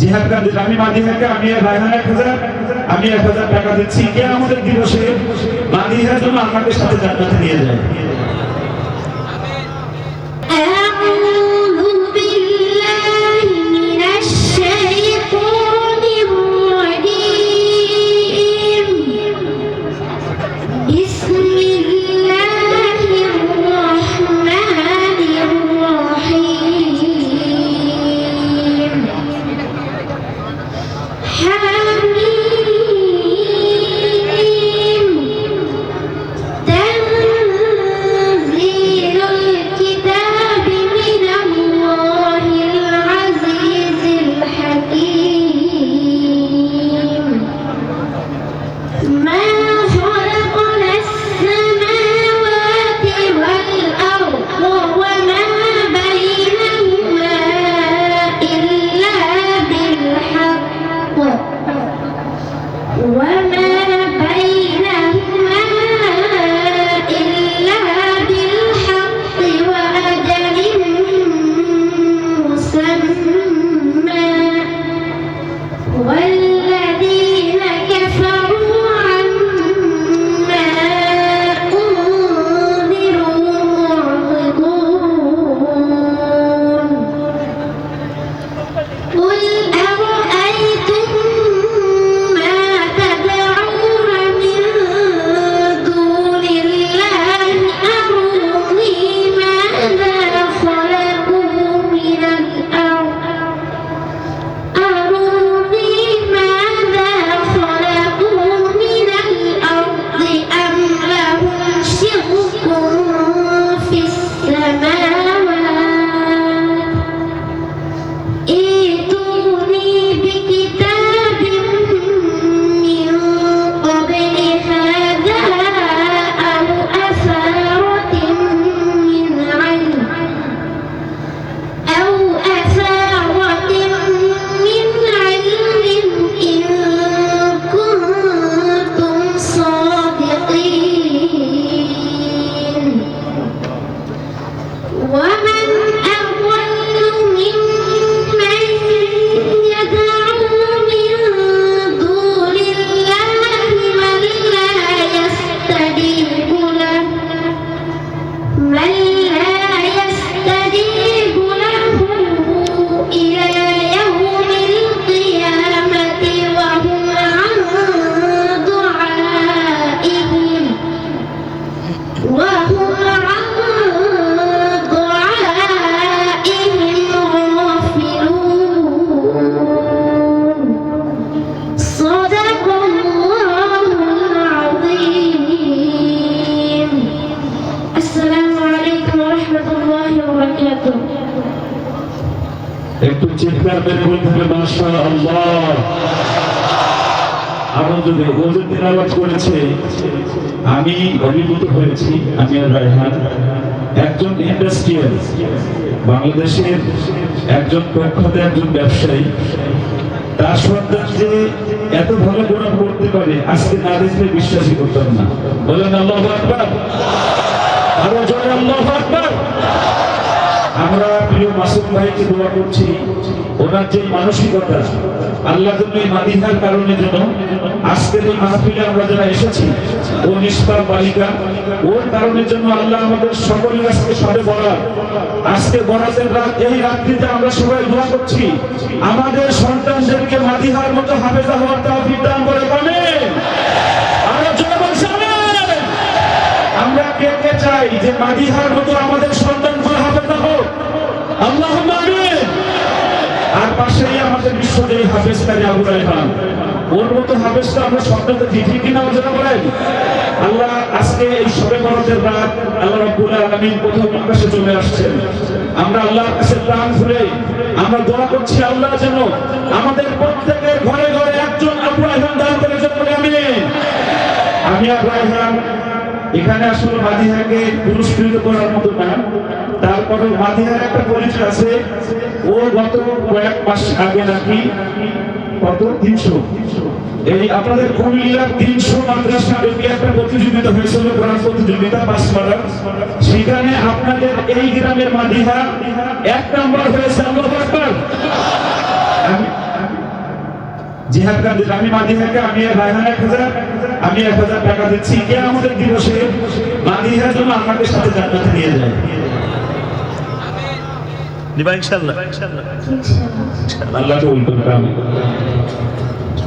জিহাদ কান্দি আমি মাদিহাকে আমি রায়হান এক হাজার, আমি এক হাজার টাকা দিচ্ছি, কে আমাদের দিবসে মাদিহার জন্য আমাকে সাথে জান্নাতে নিয়ে যায়? Holy একটু চিৎকার বের করতে আমার যদি ওজন করেছে, আমি অভিভূত হয়েছি, আমি রায়হান। একজন ইন্ডাস্ট্রিয়াল বাংলাদেশের একজন প্রখ্যাত, একজন ব্যবসায়ী। তার সন্তান যে এত ভালো গোড়া করতে পারে, আজকে না দেখলে বিশ্বাসই করতাম না। বলেন আল্লাহ আরও আমরা প্রিয় মাসুম ভাইকে দোয়া করছি। ওনার যে মানসিকতা আল্লাহ জন্য মাদিহার কারণে যেন আজকের এই মাহফিলে আমরা যারা এসেছি, ও নিষ্পাপ বালিকা, ওর কারণের জন্য আল্লাহ আমাদের সকলের আজকে সবে বরাত। আজকে বরাতের রাত, এই রাত্রিতে আমরা সবাই দোয়া করছি, আমাদের সন্তানদেরকে মাদিহার মতো হাফেজা হওয়ার তৌফিক দান করে আমিন। আমরা কে কে চাই যে মাদিহার মতো আমাদের সন্তান আল্লাহ আর পাশেই আমাদের বিশ্বজয়ী হাফেজ কারি আবু রায়হান। ওর মতো আমরা স্বপ্নতে দিঠি কিনা ওজনা বলেন? আল্লাহ আজকে এই প্রথম আকাশে চলে আসছেন। আমরা আল্লাহর আমরা দোয়া করছি আল্লাহ যেন আমাদের প্রত্যেকের ঘরে ঘরে একজন আবু রায়হান দান করে যেন বলে আমি আর রায়হান এখানে আসলে মাদিহাকে পুরস্কৃত করার মতো না। তারপরে মাদিহার একটা পরিচয় আছে। ও গত কয়েক মাস আগে নাকি কত? তিনশো। এই আপনাদের কুমিল্লার তিনশো মাদ্রাসা একটা প্রতিযোগিতা হয়েছিল প্রতিযোগিতা সেখানে আপনাদের এই গ্রামের মাদিহা এক নাম্বার হয়েছে জিহাদ আমি মাদিহাকে আমি রায়হান এক হাজার, আমি এক হাজার টাকা দিচ্ছি। কে আমাদের দিবসে? মাদিহার জন্য আমাকে সাথে জান্নাতে নিয়ে যায়। দিবা ইনশাল্লাহ আল্লাহ